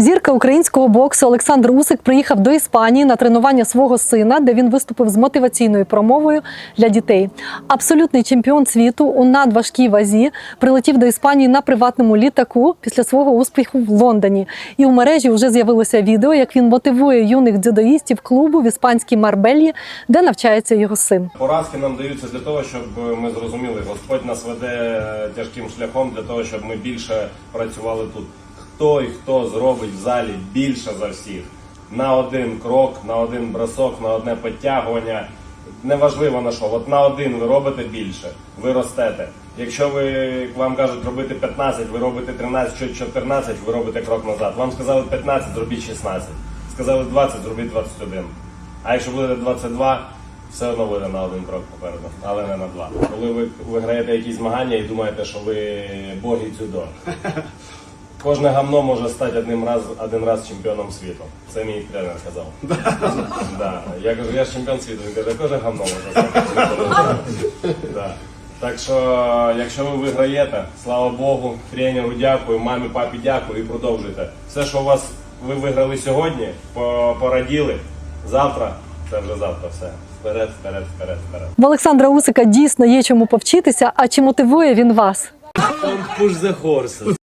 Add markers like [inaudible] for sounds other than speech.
Зірка українського боксу Олександр Усик приїхав до Іспанії на тренування свого сина, де він виступив з мотиваційною промовою для дітей. Абсолютний чемпіон світу у надважкій вазі прилетів до Іспанії на приватному літаку після свого успіху в Лондоні. І у мережі вже з'явилося відео, як він мотивує юних дзюдоїстів клубу в іспанській Марбельї, де навчається його син. Поразки нам даються для того, щоб ми зрозуміли, Господь нас веде тяжким шляхом для того, щоб ми більше працювали тут. Хто і хто зробить в залі більше за всіх на один крок, на один бросок, на одне підтягування. Неважливо на що, от на один ви робите більше, ви ростете. Якщо ви вам кажуть робити 15, ви робите 13 чи 14, ви робите крок назад. Вам сказали 15, зробіть 16. Сказали 20, зробіть 21. А якщо будете 22, все одно буде на один крок попереду, але не на два. Коли ви виграєте якісь змагання і думаєте, що ви боги дзюдо. [laughs] Кожне гамно може стати одним раз, один раз чемпіоном світу. Це мій тренер сказав. [laughs] Да. Я кажу, я ж чемпіон світу. Він каже, кожне гамно може стати чемпіоном світу. [laughs] Да. Так що, якщо ви виграєте, слава Богу, тренеру дякую, мамі, папі дякую і продовжуйте. Все, що у вас ви виграли сьогодні, пораділи, завтра, це вже завтра все. Вперед, вперед, вперед, вперед. В Олександра Усика дійсно є чому повчитися. А чи мотивує він вас? Push the horses.